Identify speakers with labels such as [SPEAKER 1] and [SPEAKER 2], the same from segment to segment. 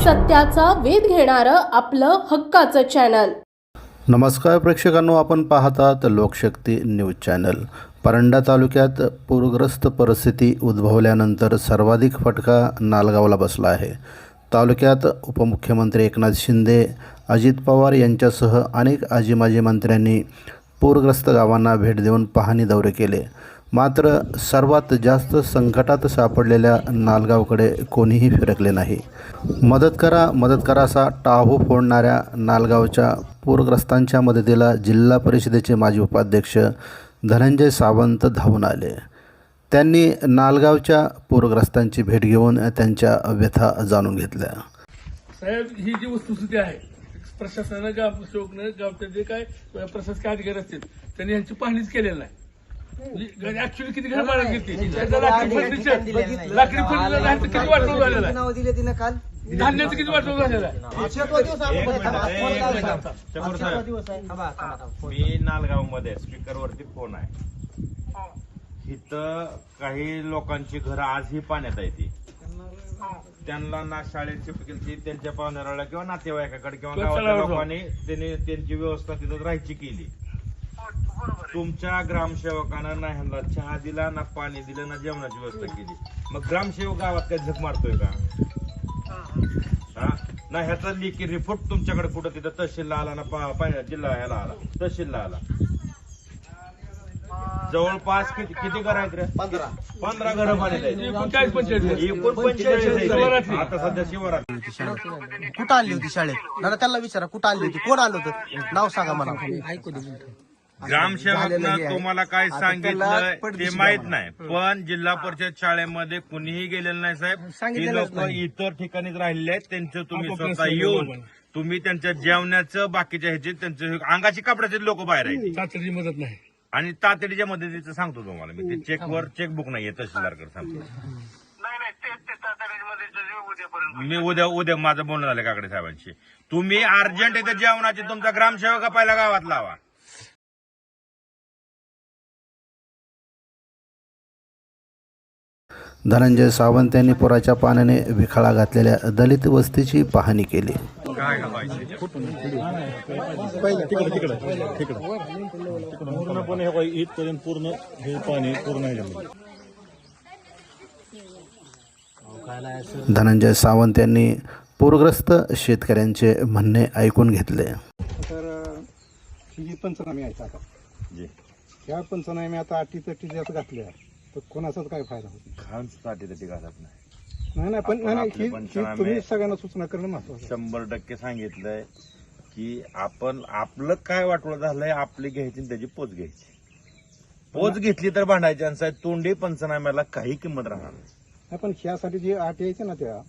[SPEAKER 1] सत्याचा वेध घेणारं आपलं हक्काचं चॅनल
[SPEAKER 2] नमस्कार प्रेक्षकांनो आपण पाहतात लोकशक्ती न्यूज चॅनल परंडा तालुक्यात पूरग्रस्त परिस्थिती उद्भवल्यानंतर सर्वाधिक फटका नालगावला बसला आहे. तालुक्यात उपमुख्यमंत्री एकनाथ शिंदे अजित पवार यांच्यासह अनेक आजी माजी मंत्र्यांनी पूरग्रस्त गावांना भेट देऊन पाहणी दौरे केले. मात्र सर्वात जास्त संकटात सापडलेल्या नालगावकडे कोणीही फिरकले नाही. मदत करा मदत करा असा टाहू फोडणाऱ्या नालगावच्या पूरग्रस्तांच्या मदतीला जिल्हा परिषदेचे माजी उपाध्यक्ष धनंजय सावंत धावून आले. त्यांनी नालगावच्या पूरग्रस्तांची भेट घेऊन त्यांच्या व्यथा जाणून घेतल्या.
[SPEAKER 3] साहेब ही जी वस्तुस्थिती आहे प्रशासनानं गाव सेवकनं गावच्या जे काय प्रशासकीय अधिकारी असतील त्यांनी यांची पाहणीच केलेली नाही. ऍक्च्युली किती घर मारत घेतली त्याचं लाकडी फर्निचर लाकडी फर्निचर नाही. तर किती वाटलं झालेलं. आहे
[SPEAKER 4] नाव दिले तिने काल?
[SPEAKER 3] धान्याचं किती वाटलं झालेलं आहे?
[SPEAKER 4] शेतवा दिवस आहे. थांबा, फोन लावा.
[SPEAKER 5] शंभर
[SPEAKER 4] शेतवा
[SPEAKER 5] साहेब
[SPEAKER 4] दिवस आहे. थांबा, थांबा, थांबा. फोन.
[SPEAKER 5] मी नालगावमध्ये स्पीकर वरती फोन आहे. इथं काही लोकांची घरं आजही पाण्यात आहे ती. त्यांना ना शाळेत शिफ्ट केली त्यांच्या पाहुण्याला किंवा नातेवाईकाकडे किंवा
[SPEAKER 3] चला,
[SPEAKER 5] लोकांनी त्यांनी त्यांची व्यवस्था तिथं राहायची केली. तुमच्या ग्रामसेवकानं ना ह्यांना चहा दिला ना पाणी दिलं ना जेवणाची व्यवस्था केली. मग ग्रामसेवक गावात काय झक मारतोय का? हा? ना ह्याचा लेखी रिपोर्ट तुमच्याकडे कुठं तिथं? तहसीलला आला ना पा- पा- जिल्हा ह्याला आला. तहसीलला आला. जवळपास किती किती घर आहेत रे?
[SPEAKER 4] पंधरा.
[SPEAKER 5] पंधरा घरं पाण्यात आहेत.
[SPEAKER 3] एकोणचाळीस पंचेचाळीस
[SPEAKER 5] एकूण पंचेचाळीस आहेत.
[SPEAKER 3] शिवरात्री.
[SPEAKER 5] आता सध्या शिवरात्री.
[SPEAKER 4] कुठं आणली होती शाळेत? दादा त्याला विचारा कुठं आणली होती? कोण आलं होतं? नाव सांगा मला.
[SPEAKER 5] ग्रामसेवकनं तुम्हाला काय सांगितलं ते माहीत नाही. पण जिल्हा परिषद शाळेमध्ये कुणीही गेलेलं नाही साहेब. ही लोक
[SPEAKER 4] नाही.
[SPEAKER 5] इतर ठिकाणीच राहिलेले आहेत. त्यांचं तुम्ही स्वतः येऊन. तुम्ही त्यांच्या जेवणाचं बाकीच्या ह्याचे त्यांचं अंगाची कपड्याचे लोक बाहेर आहेत.
[SPEAKER 3] सासरीची मदत नाही.
[SPEAKER 5] आणि तातडीच्या मदतीचं सांगतो तुम्हाला मी. ते चेकवर चेकबुक नाहीये तहसीलदारकडे सांगतो. मी उद्या उद्या माझं बोलणं झालं काकडे साहेबांशी. तुम्ही अर्जंट इथे जेवणाची तुमचा ग्रामसेवक पहिला गावात लावा.
[SPEAKER 2] धनंजय सावंत यांनी पुराच्या पाण्याने विखळा घातलेल्या दलित वस्तीची पाहणी केली.
[SPEAKER 6] पूर्णपणे बघा, इथपर्यंत पूर्ण हे पाणी पूर्ण ह्याच्यामध्ये
[SPEAKER 2] धनंजय सावंत यांनी पूरग्रस्त शेतकऱ्यांचे म्हणणे ऐकून घेतले.
[SPEAKER 7] तर ही पंचनामे आहेत आता.
[SPEAKER 5] जी.
[SPEAKER 7] ह्या पंचनामे आता अटी तटी जास्त घातल्या. तर कोणाचाच काय फायदा होत नाही.
[SPEAKER 5] घाणसाठी घालत नाही
[SPEAKER 7] नाही नाही पण नाही, नाही
[SPEAKER 5] आपले
[SPEAKER 7] ही- ही
[SPEAKER 5] पंचनामे-
[SPEAKER 7] तुम्ही सगळ्यांना सूचना करणं महत्वाचं.
[SPEAKER 5] शंभर टक्के सांगितलंय की आपण आपलं काय वाटवं झालंय आपली घ्यायची आणि त्याची पोच घ्यायची पोच घेतली तर भांडायची आणि साहेब तोंडी पंचनाम्याला काही किंमत राहणार नाही.
[SPEAKER 7] नाही पण ह्यासाठी जी अटी यायची ना त्या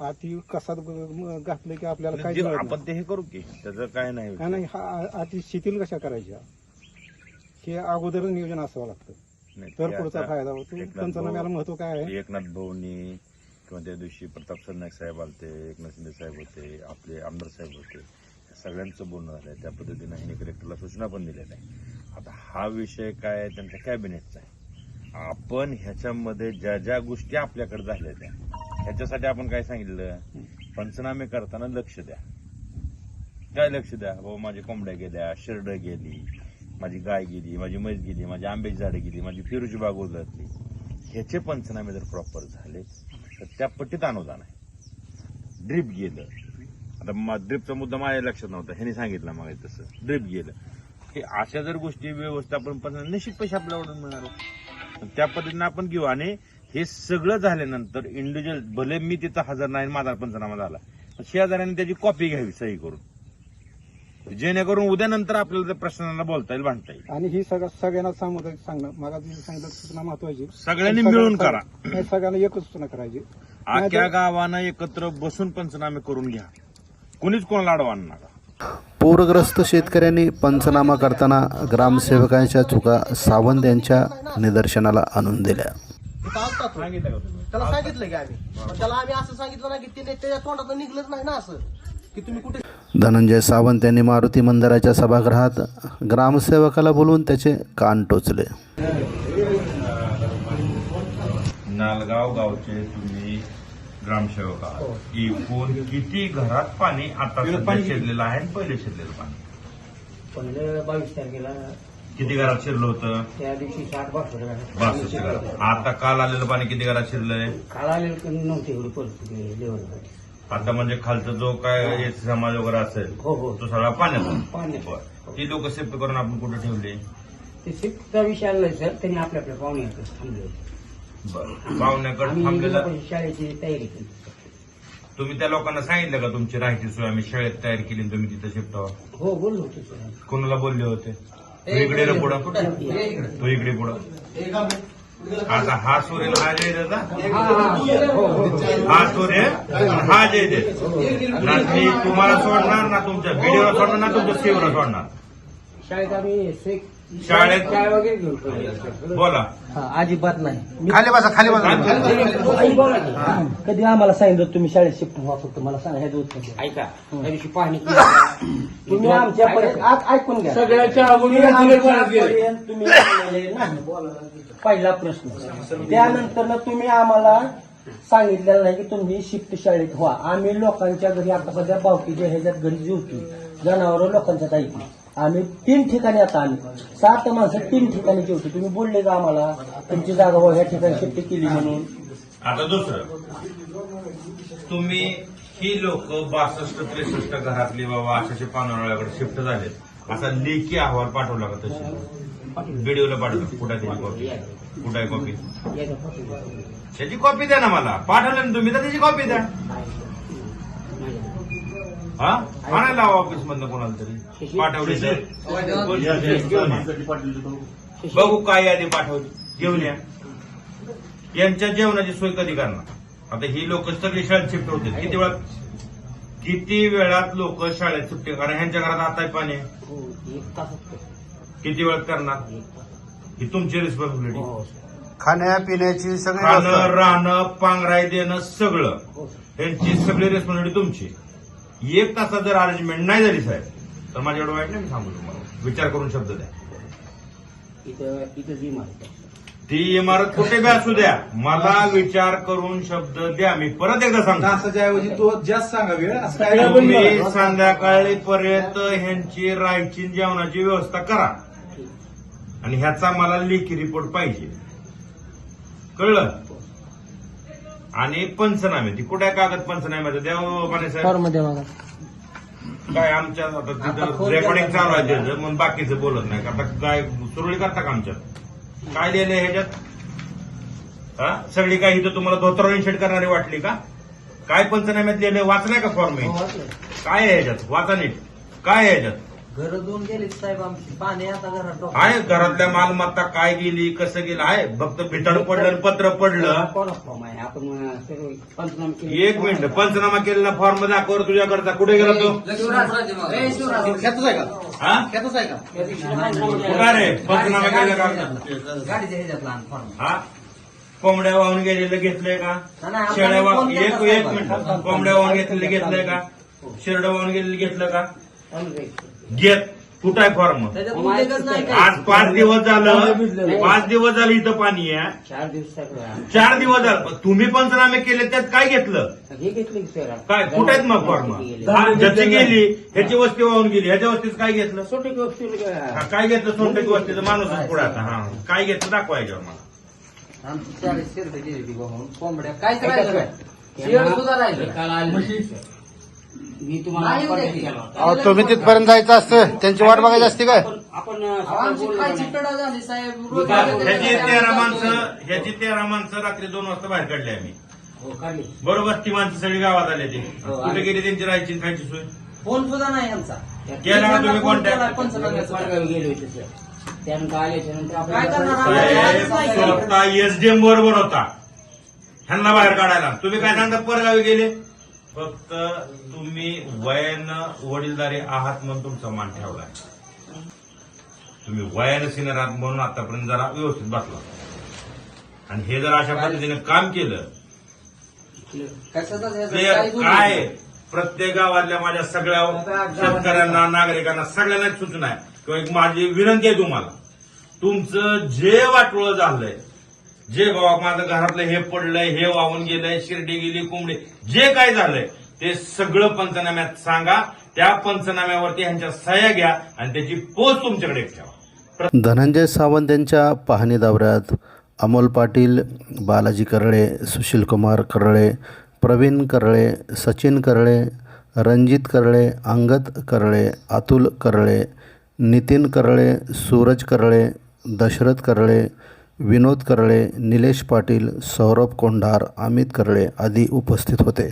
[SPEAKER 7] अटी कसा घातलं की आपल्याला काय
[SPEAKER 5] जे आपण ते हे करू की त्याचं काय नाही
[SPEAKER 7] नाही नाही हा अटी शिथिल कशा करायच्या हे अगोदर नियोजन असावं लागतं
[SPEAKER 5] नाही,
[SPEAKER 7] तर पुढचा फायदा होतो.
[SPEAKER 5] एकनाथ
[SPEAKER 7] पंचनाम्याला महत्त्व काय आहे?
[SPEAKER 5] एकनाथ भाऊनी किंवा त्या दिवशी प्रताप सरनाईक साहेब आलते एकनाथ शिंदे साहेब होते आपले आमदार साहेब होते. सगळ्यांचं बोलणं झालंय. त्या पद्धतीने ह्यांनी कलेक्टरला सूचना पण दिलेल्या आहे आता हा विषय काय आहे? त्यांच्या कॅबिनेटचा आहे. आपण ह्याच्यामध्ये ज्या ज्या गोष्टी आपल्याकडे झाल्या त्या ह्याच्यासाठी आपण काय सांगितलं? पंचनामे करताना लक्ष द्या. काय लक्ष द्या? बाबा माझ्या कोंबड्या गेल्या शिरड गेली. माझी गाय गेली माझी म्हैस गेली माझी आंब्याची झाडं गेली माझी फिरूची बाग उजळतली. ह्याचे पंचनामे जर प्रॉपर झाले तर त्या पट्टीत अनुदान आहे. ड्रीप गेलं. आता ड्रीपचा मुद्दा माझ्या लक्षात नव्हता ह्याने सांगितलं मग तसं. ड्रीप गेलं. हे अशा जर गोष्टी व्यवस्थापन पण निश्चित पैसे आपल्याकडून मिळणार त्या पद्धतीने आपण घेऊ. आणि हे सगळं झाल्यानंतर इंडिव्हिज्युअल भले मी तिथं हजर नाही माझा पंचनामा झाला पण शेजाऱ्याने त्याची कॉपी घ्यावी सही करून. जेणेकरून उद्यानंतर आपल्याला त्या प्रश्नांना बोलता येईल भांडता येईल.
[SPEAKER 7] आणि ही सगळं सगळ्यांना सांगत सांगणं मला सांगितलं सूचना महत्वाची.
[SPEAKER 5] सगळ्यांनी मिळून करा.
[SPEAKER 7] नाही, सगळ्यांना एकच सूचना करायची.
[SPEAKER 5] आख्या गावानं एकत्र बसून पंचनामे करून घ्या. कुणीच कोणाला अडवान नका.
[SPEAKER 2] पूरग्रस्त शेतकऱ्यांनी पंचनामा करताना ग्रामसेवकांच्या चुका सावंत यांच्या निदर्शनाला आणून दिल्या.
[SPEAKER 4] तिथं आलता तो. त्याला सांगितलं की आम्ही. पण त्याला आम्ही असं सांगितलं ना की तिने त्याच्या तोंडात निघलंच नाही ना असं. की तुम्ही कुठे
[SPEAKER 2] धनंजय सावंत यांनी मारुती मंदिराच्या सभागृहात ग्रामसेवकाला बोलवून त्याचे कान टोचले.
[SPEAKER 5] नालगाव गावचे तुम्ही ग्रामसेवक आहात. एकूण किती घरात पाणी आता शिरलेलं आहे पहिले शिरलेलं पाणी?
[SPEAKER 8] पहिलं बावीस तारखेला
[SPEAKER 5] किती घरात शिरलं होतं?
[SPEAKER 8] त्या दिवशी साठ बासष्ट
[SPEAKER 5] बासष्ट घरात. आता काल आलेलं पाणी किती घरात शिरलंय?
[SPEAKER 8] काल आलेलं नव्हती एवढी परिस्थिती
[SPEAKER 5] आता म्हणजे खालचं जो काय एस समाज वगैरे असेल
[SPEAKER 8] हो हो.
[SPEAKER 5] तो सगळा पाण्यात
[SPEAKER 8] पाण्यात.
[SPEAKER 5] बरं. ती लोक सेफ्ट करून आपण कुठे ठेवले?
[SPEAKER 8] ते शिफ्टचा विषय आला सर. त्यांनी आपल्या आपल्या पाहुण्याकडे थांबले
[SPEAKER 5] बरं. पाहुण्याकडे
[SPEAKER 8] आम्ही
[SPEAKER 5] थांबलेलं
[SPEAKER 8] शाळेची तयारी केली.
[SPEAKER 5] तुम्ही त्या लोकांना सांगितलं का तुमची राहायची सोय? आम्ही शाळेत तयार केली आणि तुम्ही तिथं शिफ्ट व्हा
[SPEAKER 8] हो बोललो होतो सर.
[SPEAKER 5] कोणाला बोलले होते? तू इकडे पुढं. तू इकडे पुढं. आता हा सूर्य हा जय दादा
[SPEAKER 8] हो
[SPEAKER 5] सूर्य हा जय दे ना मी तुम्हाला सोडणार ना तुमच्या व्हिडिओला सोडणार ना तुमच्या सेवला सोडणार?
[SPEAKER 8] शाळेत आम्ही शेक
[SPEAKER 5] शाळेत
[SPEAKER 8] काय वगैरे घेऊन ठेवले.
[SPEAKER 5] बोला.
[SPEAKER 4] हा, अजिबात नाही.
[SPEAKER 2] खाली बसा खाली बसा.
[SPEAKER 8] आई बोला की.
[SPEAKER 4] कधी आम्हाला सांगितलं तुम्ही शाळेत शिफ्ट व्हा फक्त? मला सांगा ह्याचं उत्तर द्या.
[SPEAKER 8] ऐका त्या दिवशी पाहणी केली.
[SPEAKER 4] तुम्ही आमच्यापर्यंत आज ऐकून घ्या.
[SPEAKER 3] सगळ्याच्या अगोदर
[SPEAKER 4] तुम्ही आलेले नाही. पहिला प्रश्न. त्यानंतर तुम्ही आम्हाला सांगितलेलं नाही की तुम्ही शिफ्ट शाळेत व्हा. आम्ही लोकांच्या घरी आता सध्या बावकीच्या ह्याच्यात घरी जेवतो जनावर लोकांच्यात ऐकली. आम्ही तीन ठिकाणी आता आम्ही सात माणसं तीन ठिकाणी जेवतो तुम्ही बोलले का आम्हाला? तुमची जागा व ह्या ठिकाणी शिफ्ट केली म्हणून.
[SPEAKER 5] आता दुसरं. तुम्ही ही लोक बासष्ट त्रेसष्ट घरातली बाबा अशाशे पानोळ्याकडे शिफ्ट झाले असा लेखी अहवाल पाठवला का तशी? व्हिडिओला पाठवला. कुठे त्याची कॉपी कुठे आहे कॉपी त्याची कॉपी द्या ना मला. पाठवलं ना तुम्ही तर त्याची कॉपी द्या. हा? आणायला लावा ऑफिस मधनं कोणाला तरी. पाठवली बघू काय यादी पाठवली. घेऊन या. यांच्या जेवणाची सोय कधी करणार? आता ही लोक सगळी शाळेत शिफ्ट होते किती वेळात किती वेळात लोक शाळेत सुट्टी कारण ह्यांच्या घरात आता पाणी आहे.
[SPEAKER 8] हो
[SPEAKER 5] किती वेळात करणार? ही तुमची रिस्पॉन्सिबिलिटी
[SPEAKER 8] हो
[SPEAKER 2] खाण्यापिण्याची सगळी
[SPEAKER 5] खाणं
[SPEAKER 2] व्यवस्था.
[SPEAKER 5] राहणं पांघराय देणं सगळं.
[SPEAKER 8] हो
[SPEAKER 5] यांची सगळी रेस्पॉन्सिबिलिटी तुमची. एक तासात जर अरेंजमेंट नाही झाली साहेब तर माझ्या एवढं वाईट नाही मी सांगू तुम्हाला. विचार करून शब्द द्या.
[SPEAKER 8] इथं इथं जी मारत
[SPEAKER 5] ती इमारत कुठे बी असू द्या. मला विचार करून शब्द द्या. मी परत एकदा सांगतो.
[SPEAKER 7] तासाच्या ऐवजी तो जास्त सांगा वेळ असं काय
[SPEAKER 5] तुम्ही संध्याकाळी पर्यंत ह्यांची राहायची जेवणाची व्यवस्था करा. आणि ह्याचा मला लेखी रिपोर्ट पाहिजे. कळलं? आणि पंचनामे. ती कुठे कागद पंचनामे देव माने साहेब. काय आमच्या आता तिथं रेकॉर्डिंग चालू आहे त्याचं मग बाकीचं बोलत नाही. आता काय सुरळी करता का आमच्यात? काय लिहिलंय ह्याच्यात? हा? सगळी काय इथं तुम्हाला धोत्रावर इन्शेट करणारी वाटली का? काय पंचनाम्यात लिहिलंय? वाचलाय का फॉर्म काय आहे ह्याच्यात? वाचा नीट. काय आहे ह्याच्यात?
[SPEAKER 4] घर दोन गेले साहेब आमची. पाणी आता घरात
[SPEAKER 5] आहे घरातल्या मालमत्ता काय गेली कसं गेलं? आहे फक्त भितड पडलं पत्र पडलं.
[SPEAKER 8] कोणा फॉर्म आहे? आपण अं, सर्व पंचनामे केले.
[SPEAKER 5] एक मिनिट पंचनामा केलेला फॉर्म दाखवर तुझ्याकडचा. कुठे गेला तो?
[SPEAKER 4] ह्यातच आहे का?
[SPEAKER 5] हा?
[SPEAKER 4] ह्यातच आहे का?
[SPEAKER 5] कुठं रे? पंचनामा
[SPEAKER 4] गाडीच्या फॉर्म
[SPEAKER 5] हा कोंबड्या वाहून गेलेलं घेतलंय का? शेळ्या वाहून एक एक मिनिट. कोंबड्या वाहून घेतलेलं घेतलंय का? शेरडं वाहून गेलेलं घेतलं का? घेत कुठं आहे फॉर्म आज पाच दिवस झालं. पाच दिवस झालं इथं पाणी आहे.
[SPEAKER 8] चार दिवसाकडे
[SPEAKER 5] चार दिवस झालं. पण तुम्ही पंचनामे केले त्यात काय घेतलं?
[SPEAKER 8] हे घेतलं की सर.
[SPEAKER 5] काय? कुठे आहेत मग फॉर्म ज्याची गेली. ह्याची वस्ती वाहून गेली. ह्याच्या वस्तीत काय घेतलं?
[SPEAKER 8] छोटे गोष्टी
[SPEAKER 5] हा, काय घेतलं? सोनटेक वस्तीचं माणूस पुढे आता. हा. काय घेतलं? दाखवायचं मला.
[SPEAKER 4] आमची चाळीस गेली. कोंबड्या. काय करायचं?
[SPEAKER 8] सर.
[SPEAKER 4] काय शेड सुद्धा राहिलं.
[SPEAKER 8] काल आले. मी तुम्हाला
[SPEAKER 4] नाही
[SPEAKER 8] contact
[SPEAKER 4] उद्या
[SPEAKER 8] केला होता.
[SPEAKER 2] अहो, तुम्ही तिथपर्यंत जायचं असतं. त्यांची वाट बघायची असते काय?
[SPEAKER 8] आपण आपण अं, स्वतः
[SPEAKER 4] आमची
[SPEAKER 8] बोललो
[SPEAKER 4] खायची
[SPEAKER 8] नाही.
[SPEAKER 4] टडा झाली साहेब?
[SPEAKER 8] मी काय बोलतो?
[SPEAKER 5] ह्याची तेरा माणसं ह्याची तेरा माणसं रात्री दोन वाजता बाहेर काढली आम्ही.
[SPEAKER 8] हो, काढली.
[SPEAKER 5] बरोबर ती माणसं सगळी गावात आले ते कुठे गेली त्यांची राहायची आणि खायची सोय?
[SPEAKER 4] फोन सुद्धा नाही आमचा.
[SPEAKER 5] केला का तुम्ही कॉन्टॅक्ट
[SPEAKER 4] पंचनाम्याचा.
[SPEAKER 8] वडगावी गेले होते सर त्यानंतर आल्याच्यानंतर
[SPEAKER 4] काय करणार?
[SPEAKER 8] आपल्याला
[SPEAKER 5] साहेब स्वतः एसडीएम बरोबर होता. ह्यांना बाहेर काढायला. तुम्ही काय सांगता परगावी गेले? फक्त तुम्ही वयानं वडीलदारी आहात म्हणून तुमचा मान ठेवलाय. तुम्ही वयानं सिनियर आहात म्हणून आतापर्यंत जरा व्यवस्थित बसला. आणि हे जर अशा पद्धतीने काम केलं काय? प्रत्येक गावातल्या माझ्या सगळ्या शेतकऱ्यांना नागरिकांना सगळ्यांना सूचना आहे. किंवा एक माझी विनंती आहे तुम्हाला. तुमचं जे वाटोळं झालंय जे बाबा माझं घरातलं हे पडलंय हे वाहून गेलंय शिर्डी गेली कोंबडी जे काय झालंय ते सगळं पंचनाम्यात सांगा. त्या पंचनाम्यावरती ह्यांच्या सह्या घ्या आणि त्याची पोच तुमच्याकडे ठेवा.
[SPEAKER 2] धनंजय सावंत यांच्या पाहणी दौऱ्यात अमोल पाटील बालाजी करळे सुशीलकुमार करळे प्रवीण करळे सचिन करळे रणजित करळे अंगद करळे अतुल करळे नितीन करळे सूरज करळे दशरथ करळे विनोद करळे निलेश पाटील सौरभ कोंढार अमित करळे आदी उपस्थित होते.